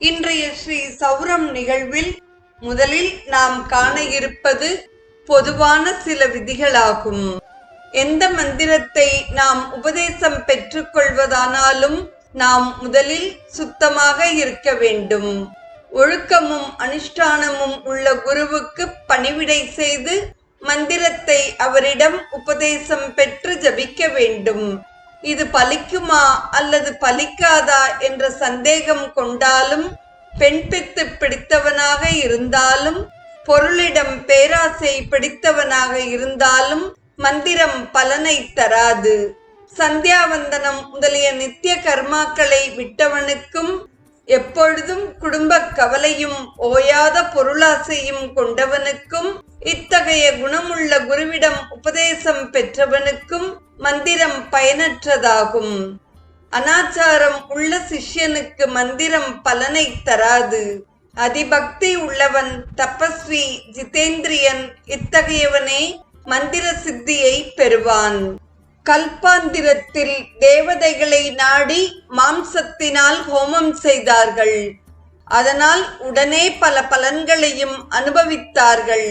இன்றைய ஸ்ரீ சௌரம் நிகழ்வில் முதலில் நாம் காண இருப்பது பொதுவான சில விதிகளாகும். எந்த மந்திரத்தை நாம் உபதேசம் பெற்றுக்கொள்வதானாலும் நாம் முதலில் சுத்தமாக இருக்க வேண்டும். ஒழுக்கமும் அனுஷ்டானமும் உள்ள குருவுக்கு பணிவிடை செய்து மந்திரத்தை அவரிடம் உபதேசம் பெற்று ஜபிக்க வேண்டும். இது பலிக்குமா அல்லது பலிக்காதா என்ற சந்தேகம் கொண்டாலும் பெண் பித்து பிடித்தவனாக இருந்தாலும் பொருளிடம் பேராசை பிடித்தவனாக இருந்தாலும் மந்திரம் பலனை தராது. சந்தியாவந்தனம் முதலிய நித்திய கர்மாக்களை விட்டவனுக்கும் எப்பொழுதும் குடும்ப கவலையும் ஓயாத பொருளாசையும் கொண்டவனுக்கும் இத்தகைய குணமுள்ள குருவிடம் உபதேசம் பெற்றவனுக்கும் மந்திரம் பயனற்றதாகும். அனாச்சாரம் உள்ள சிஷ்யனுக்கு மந்திரம் பலனை தராது. அதிபக்தி உள்ளவன் தபஸ்வி ஜிதேந்திரியன் இத்தகையவனே மந்திர சித்தியை பெறுவான். கல்பாந்திரத்தில் தேவதைகளை நாடி மாம்சத்தினால் ஹோமம் செய்தார்கள். அதனால் உடனே பல பலன்களையும் அனுபவித்தார்கள்.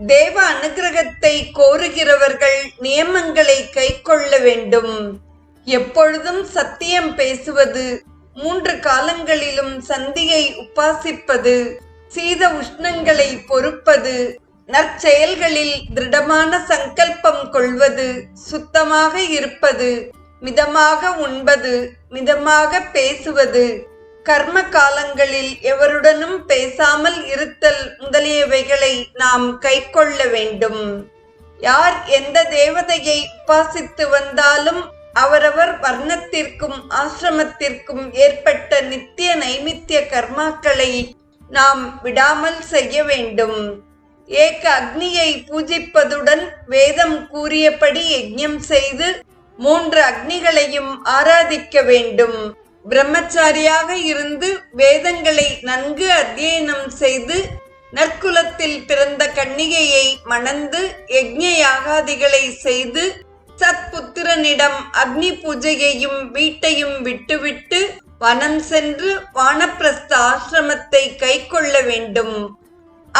தேவ அனுகிரகத்தை கோருகிறவர்கள் நியமங்களை கை கொள்ள வேண்டும். எப்பொழுதும் சத்தியம் பேசுவது மூன்று காலங்களிலும் சந்தியை உபாசிப்பது சீத உஷ்ணங்களை பொறுப்பது நற்செயல்களில் திருடமான சங்கல்பம் கொள்வது சுத்தமாக இருப்பது மிதமாக உண்பது மிதமாக பேசுவது. கர்ம காலங்களில் எவருடனும் பேசாமல் இருத்தல் முதலியவைகளை நாம் கைக்கொள்ள வேண்டும். யார் எந்த தேவதையை உபாசித்து வந்தாலும் அவரவர் வர்ணத்திற்கும் ஆசிரமத்திற்கும் ஏற்பட்ட நித்திய நைமித்திய கர்மாக்களை நாம் விடாமல் செய்ய வேண்டும். ஏக அக்னியை பூஜிப்பதுடன் வேதம் கூறியபடி யஜ்ஞம் செய்து மூன்று அக்னிகளையும் ஆராதிக்க வேண்டும். பிரம்மச்சாரியாக இருந்து வேதங்களை நன்கு அத்தியனம் செய்து நற்குலத்தில் பிறந்த கன்னிகையை மணந்து யஜ்ஞ யாகாதிகளை செய்து சத்புத்திரனிடம் அக்னி பூஜையையும் வீட்டையும் விட்டுவிட்டு வனம் சென்று வானப்பிரஸ்த ஆசிரமத்தை கைக்கொள்ள வேண்டும்.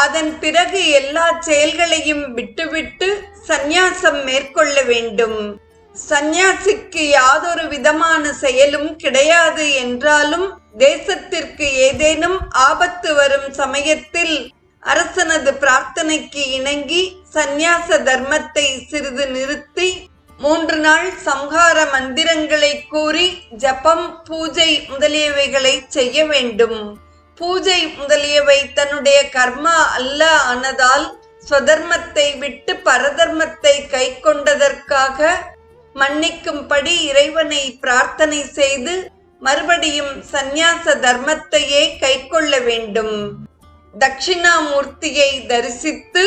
அதன் பிறகு எல்லா செயல்களையும் விட்டுவிட்டு சந்நியாசம் மேற்கொள்ள வேண்டும். சந்நியாசிக்கு யாதொரு விதமான செயலும் கிடையாது என்றாலும் தேசத்திற்கு ஏதேனும் ஆபத்து வரும் சமயத்தில் அரசனது பிரார்த்தனைக்கு இணங்கி சந்நியாச தர்மத்தை சிறிது நிறுத்தி மூன்று நாள் சம்ஹார மந்திரங்களை கூறி ஜபம் பூஜை முதலியவைகளை செய்ய வேண்டும். பூஜை முதலியவை தன்னுடைய கர்மா அல்ல ஆனதால் ஸ்வதர்மத்தை விட்டு பரதர்மத்தை கை கொண்டதற்காக மன்னிக்கும்படி இறைவனை பிரார்த்தனை செய்து மறுபடியும் சந்நியாச தர்மத்தையே கைக்கொள்ள வேண்டும். தட்சிணாமூர்த்தியை தரிசித்து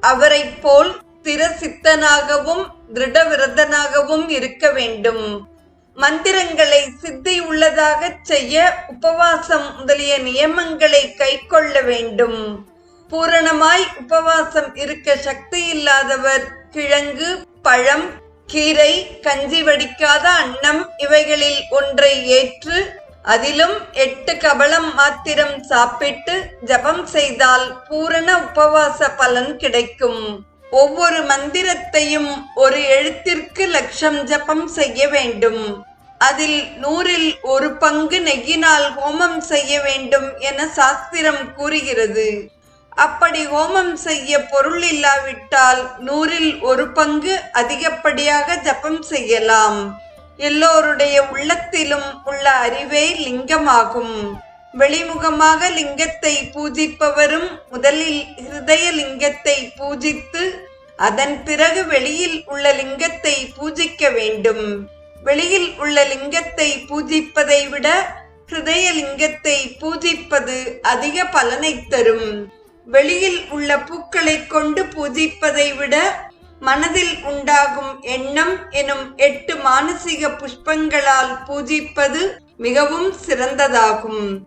அவரை போல் திரசித்தனாகவும் திருடவிரதனாகவும் இருக்க வேண்டும். மந்திரங்களை சித்தி உள்ளதாக செய்ய உபவாசம் முதலிய நியமங்களை கைக்கொள்ள வேண்டும். பூரணமாய் உபவாசம் இருக்க சக்தி இல்லாதவர் கிழங்கு பழம் கீரை கஞ்சி வடிக்காத அன்னம் இவைகளில் ஒன்றை ஏற்று அதிலும் எட்டு கபளம் மாத்திரம் சாப்பிட்டு ஜபம் செய்தால் பூரண உபவாச பலன் கிடைக்கும். ஒவ்வொரு மந்திரத்தையும் ஒரு எழுத்திற்கு லட்சம் ஜபம் செய்ய வேண்டும். அதில் நூறில் ஒரு பங்கு நெய்யினால் ஹோமம் செய்ய வேண்டும் என சாஸ்திரம் கூறுகிறது. அப்படி ஹோமம் செய்ய பொருள் இல்லாவிட்டால் நூறில் ஒரு பங்கு அதிகப்படியாக ஜபம் செய்யலாம். எல்லோருடைய உள்ளத்திலும் உள்ள அறிவே லிங்கமாகும். வெளிமுகமாக லிங்கத்தை பூஜிப்பவரும் முதலில் ஹிருதய லிங்கத்தை பூஜித்து அதன் பிறகு வெளியில் உள்ள லிங்கத்தை பூஜிக்க வேண்டும். வெளியில் உள்ள லிங்கத்தை பூஜிப்பதை விட ஹிருதயலிங்கத்தை பூஜிப்பது அதிக பலனை தரும். வெளியில் உள்ள பூக்களைக் கொண்டு பூஜிப்பதை விட மனதில் உண்டாகும் எண்ணம் எனும் எட்டு மானசீக புஷ்பங்களால் பூஜிப்பது மிகவும் சிறந்ததாகும்.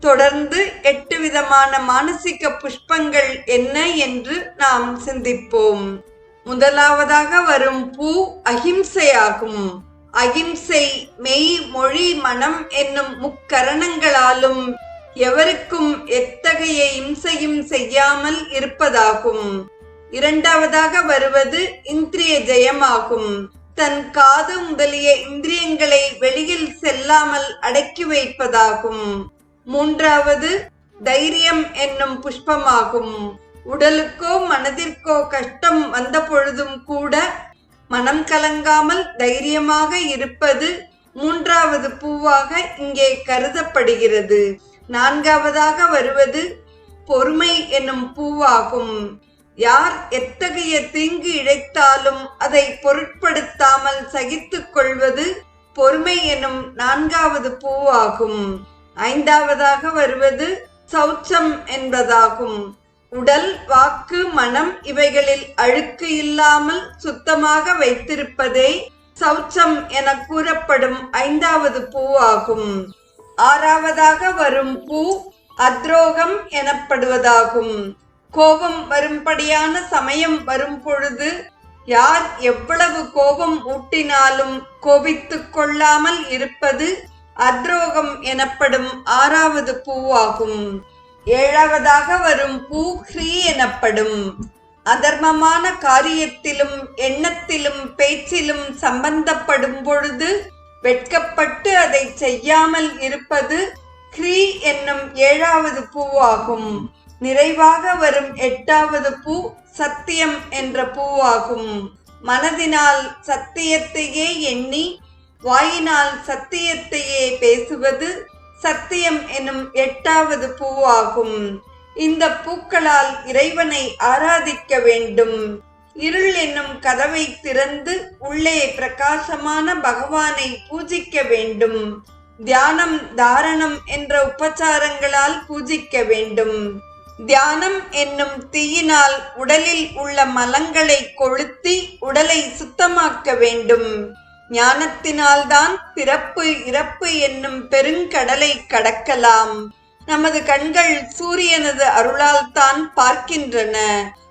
தொடர்ந்து எட்டு விதமான மானசீக புஷ்பங்கள் என்ன என்று நாம் சிந்திப்போம். முதலாவதாக வரும் பூ அகிம்சையாகும் அகிம்சை மெய் மொழி மனம் என்னும் முக்கரணங்களாலும் எவருக்கும் எத்தகைய இம்சையும் செய்யாமல் இருப்பதாகும். இரண்டாவதாக வருவது இந்திரிய ஜெயமாகும். தன் காது முதலிய இந்திரியங்களை வெளியில் செல்லாமல் அடக்கி வைப்பதாகும். மூன்றாவது தைரியம் என்னும் புஷ்பமாகும். உடலுக்கோ மனதிற்கோ கஷ்டம் வந்த பொழுதும் கூட மனம் கலங்காமல் தைரியமாக இருப்பது மூன்றாவது பூவாக இங்கே கருதப்படுகிறது. நான்காவதாக வருவது பொறுமை என்னும் பூவாகும். யார் எத்தகைய தீங்கு இழைத்தாலும் அதை பொருட்படுத்தாமல் சகித்து கொள்வது பொறுமை எனும் நான்காவது பூவாகும். ஐந்தாவதாக வருவது சௌச்சம் என்பதாகும். உடல் வாக்கு மனம் இவைகளில் அழுக்கு இல்லாமல் சுத்தமாக வைத்திருப்பதே சௌச்சம் என கூறப்படும் ஐந்தாவது பூவாகும். ஆறாவதாக வரும் பூ அத்ரோகம் எனப்படுவதாகும். கோபம் வரும்படியான சமயம் வரும் பொழுது யார் எவ்வளவு கோபம் ஊட்டினாலும் கோபித்துக் கொள்ளாமல் இருப்பது அத்ரோகம் எனப்படும் ஆறாவது பூவாகும். ஏழாவதாக வரும் பூ ஹ்ரீ எனப்படும். அதர்மமான காரியத்திலும் எண்ணத்திலும் பேச்சிலும் சம்பந்தப்படும் பொழுது வெட்கப்பட்டு அதை செய்யாமல் இருப்பது ஹ்ரீ என்னும் ஏழாவது பூவாகும். நிறைவாக வரும் எட்டாவது பூ சத்தியம் என்ற பூவாகும். மனதினால் சத்தியத்தையே எண்ணி வாயினால் சத்தியத்தையே பேசுவது சத்தியம் என்னும் எட்டாவது பூவாகும். இந்த பூக்களால் இறைவனை ஆராதிக்க வேண்டும். இருள் என்னும் கதவை திறந்து உள்ளே பிரகாசமான பகவானை பூஜிக்க வேண்டும். தியானம் தாரணம் என்ற உபச்சாரங்களால் பூஜிக்க வேண்டும். தியானம் என்னும் தீயினால் உடலில் உள்ள மலங்களை கொளுத்தி உடலை சுத்தமாக்க வேண்டும். ஞானத்தினால்தான் பிறப்பு இறப்பு என்னும் பெருங்கடலை கடக்கலாம். நமது கண்கள் சூரியனது அருளால் தான் பார்க்கின்றன.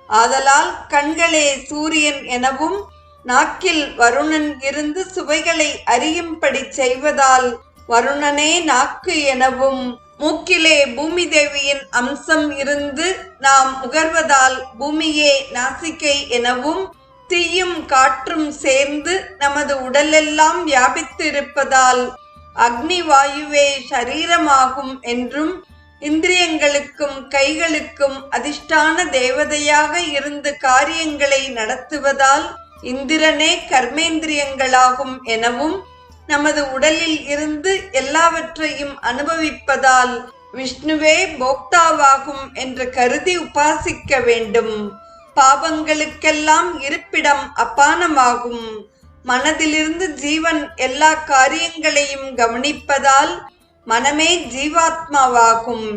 ஆதலால் கண்களே சூரியன் எனவும் நாக்கில் வருணன் இருந்து சுவைகளை அறியும்படி செய்வதால் வருணனே நாக்கு எனவும் மூக்கிலே பூமி தேவியின் அம்சம் இருந்து நாம் முகர்வதால் பூமியே நாசிக்கை எனவும் தீயும் காற்றும் சேர்ந்து நமது உடலெல்லாம் வியாபித்திருப்பதால் அக்னி வாயுவே சரீரமாகும் என்றும் இந்திரியங்களுக்கும் கைகளுக்கும் அதிஷ்டான தேவதையாக இருந்து காரியங்களை நடத்துவதால் இந்திரனே கர்மேந்திரியங்களாகும் எனவும் நமது உடலில் இருந்து எல்லாவற்றையும் அனுபவிப்பதால் விஷ்ணுவே போக்தாவாகும் என்று கருதி உபாசிக்க வேண்டும். பாவங்களுக்கெல்லாம் இருப்பிடம் அப்பானமாகும் மனதிலிருந்து ஜீவன் எல்லா காரியங்களையும் கவனிப்பதால் மனமே ஜீவாத்மாவாகும்.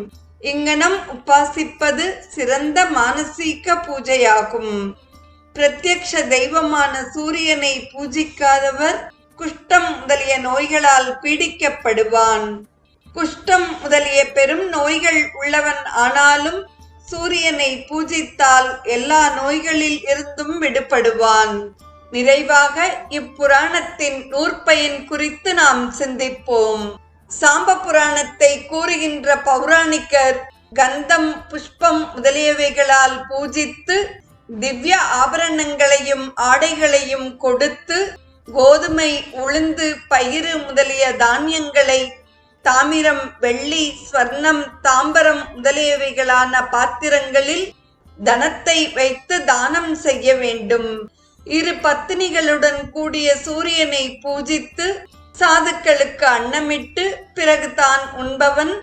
இங்கனம் உபாசிப்பது சிறந்த மானசீக பூஜையாகும். பிரத்யக்ஷ தெய்வமான சூரியனை பூஜிக்காதவர் குஷ்டம் முதலிய நோய்களால் பீடிக்கப்படுவான். குஷ்டம் முதலிய பெரும் நோய்கள் உள்ளவன் ஆனாலும் சூரியனை பூஜித்தால் எல்லா நோய்களில் இருந்தும் விடுபடுவான். நிறைவாக இப்புராணத்தின் நூற்பயன் குறித்து நாம் சிந்திப்போம். சாம்ப புராணத்தை கூறுகின்ற பௌராணிகர் கந்தம் புஷ்பம் முதலியவைகளால் பூஜித்து திவ்ய ஆபரணங்களையும் ஆடைகளையும் கொடுத்து கோதுமை உளுந்து பயிறு முதலிய தானியங்களை தாமிரம் வெள்ளி ஸ்வர்ணம் தாம்பரம் முதலியவைகளான பாத்திரங்களில் தனத்தை வைத்து தானம் செய்ய வேண்டும். இரு பத்தினிகளுடன் கூடிய சூரியனை பூஜித்து சாதுக்களுக்கு அன்னமிட்டு பிறகு தான் உண்பவன்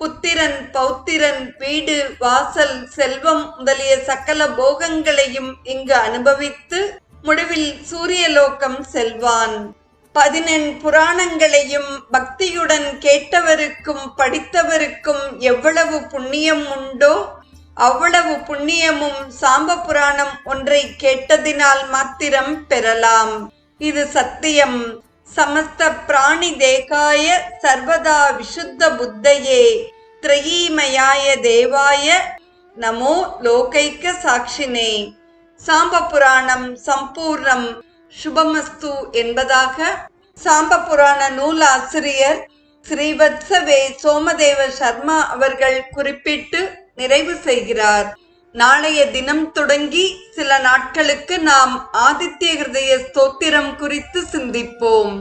புத்திரன் பௌத்திரன் வீடு வாசல் செல்வம் முதலிய சகல போகங்களையும் இங்கு அனுபவித்து முடிவில் சூரியலோகம் செல்வான். பதினெண் புராணங்களையும் பக்தியுடன் கேட்டவருக்கும் படித்தவருக்கும் எவ்வளவு புண்ணியம் உண்டோ அவ்வளவு புண்ணியமும் சாம்ப புராணம் ஒன்றை கேட்டதினால் மாத்திரம் பெறலாம். இது சத்தியம். சமஸ்த பிராணி தேகாய சர்வதா விசுத்த புத்தையே. திரையீமயாய தேவாய நமோ லோகைக்க சாட்சினே. சாம்ப புராணம் சம்பூர்ணம். சுபமஸ்து என்பதாக சாம்ப புராண நூல் ஆசிரியர் ஸ்ரீவத்சவே சோமதேவ சர்மா அவர்கள் குறிப்பிட்டு நிறைவு செய்கிறார். நாளைய தினம் தொடங்கி சில நாட்களுக்கு நாம் ஆதித்ய ஹிருதய ஸ்தோத்திரம் குறித்து சிந்திப்போம்.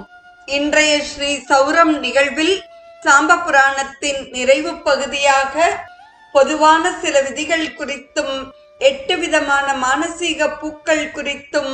இன்றைய ஸ்ரீ சௌரம் நிகழ்வில் சாம்ப புராணத்தின் நிறைவு பகுதியாக பொதுவான சில விதிகள் குறித்தும் எட்டு விதமான மானசீக பூக்கள் குறித்தும்